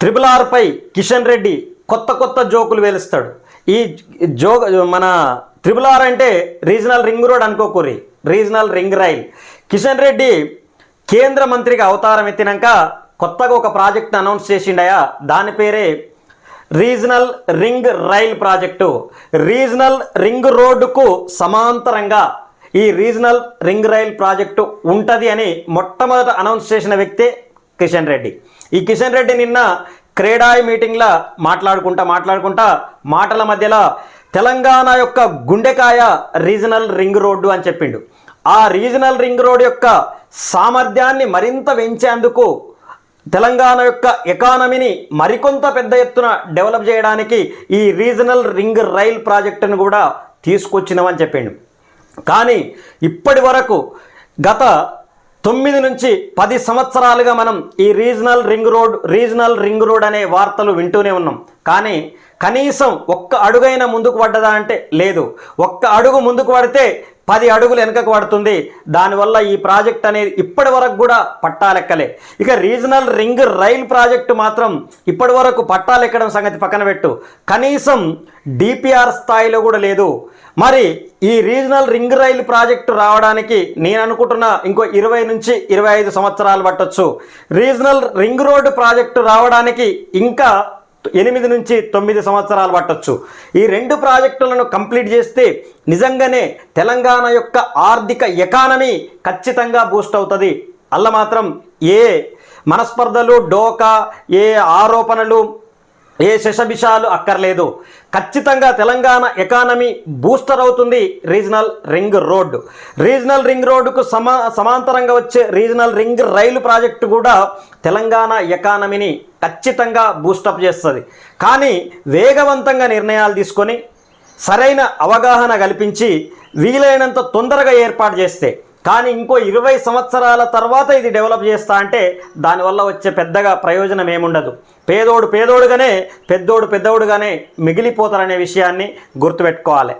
Triple ఆర్పై Kishan Reddy కొత్త కొత్త జోకులు వేలుస్తాడు. ఈ జో మన త్రిపుల్ ఆర్ అంటే regional ring road అనుకోకూరి. Regional ring rail. Kishan Reddy కేంద్ర మంత్రిగా అవతారం ఎత్తినాక కొత్తగా ఒక ప్రాజెక్ట్ అనౌన్స్ చేసిండయా? దాని పేరే regional ring rail project. Regional ring రోడ్డుకు సమాంతరంగా ఈ రీజనల్ రింగ్ రైల్ ప్రాజెక్టు ఉంటుంది అని మొట్టమొదట అనౌన్స్ చేసిన వ్యక్తే కిషన్ రెడ్డి. ఈ కిషన్ రెడ్డి నిన్న క్రీడాయి మీటింగ్లో మాట్లాడుకుంటా మాట్లాడుకుంటా మాటల మధ్యలో తెలంగాణ యొక్క గుండెకాయ రీజనల్ రింగ్ రోడ్డు అని చెప్పిండు. ఆ రీజనల్ రింగ్ రోడ్ యొక్క సామర్థ్యాన్ని మరింత పెంచేందుకు తెలంగాణ యొక్క ఎకానమీని మరికొంత పెద్ద ఎత్తున డెవలప్ చేయడానికి ఈ రీజనల్ రింగ్ రైల్ ప్రాజెక్టును కూడా తీసుకొచ్చినామని చెప్పిండు. కానీ ఇప్పటి వరకు గత తొమ్మిది నుంచి పది సంవత్సరాలుగా మనం ఈ regional ring road regional ring road అనే వార్తలు వింటూనే ఉన్నాం. కానీ కనీసం ఒక్క అడుగైనా ముందుకు పడ్డదా అంటే లేదు. ఒక్క అడుగు ముందుకు పడితే పది అడుగులు వెనకకు పడుతుంది. దానివల్ల ఈ ప్రాజెక్ట్ అనేది ఇప్పటి వరకు కూడా పట్టాలెక్కలే. ఇక రీజనల్ రింగ్ రైల్ ప్రాజెక్టు మాత్రం ఇప్పటి వరకు పట్టాలెక్కడం సంగతి పక్కన పెట్టు. కనీసం డిపిఆర్ స్థాయిలో కూడా లేదు. మరి ఈ రీజనల్ రింగ్ రైల్ ప్రాజెక్టు రావడానికి నేను అనుకుంటున్న ఇంకో ఇరవై నుంచి ఇరవై ఐదు సంవత్సరాలు పట్టొచ్చు. రీజనల్ రింగ్ రోడ్డు ప్రాజెక్టు రావడానికి ఇంకా ఎనిమిది నుంచి తొమ్మిది సంవత్సరాలు పట్టొచ్చు. ఈ రెండు ప్రాజెక్టులను కంప్లీట్ చేస్తే నిజంగానే తెలంగాణ యొక్క ఆర్థిక ఎకానమీ ఖచ్చితంగా బూస్ట్ అవుతుంది. అల్ల మాత్రం ఏ మనస్పర్ధలు డోకా ఏ ఆరోపణలు ఏ శశబిషాలు అక్కర్లేదు. ఖచ్చితంగా తెలంగాణ ఎకానమీ బూస్టర్ అవుతుంది regional ring road. Regional ring రోడ్డుకు సమా సమాంతరంగా వచ్చే రీజనల్ రింగ్ రైలు ప్రాజెక్టు కూడా తెలంగాణ ఎకానమీని ఖచ్చితంగా బూస్టప్ చేస్తుంది. కానీ వేగవంతంగా నిర్ణయాలు తీసుకొని సరైన అవగాహన కల్పించి వీలైనంత తొందరగా ఏర్పాటు చేస్తే కానీ ఇంకో ఇరవై సంవత్సరాల తర్వాత ఇది డెవలప్ చేస్తా అంటే దానివల్ల వచ్చే పెద్దగా ప్రయోజనం ఏముండదు. పేదోడు పేదోడుగానే పెద్దోడు పెద్దోడుగానే మిగిలిపోతారనే విషయాన్ని గుర్తుపెట్టుకోవాలి.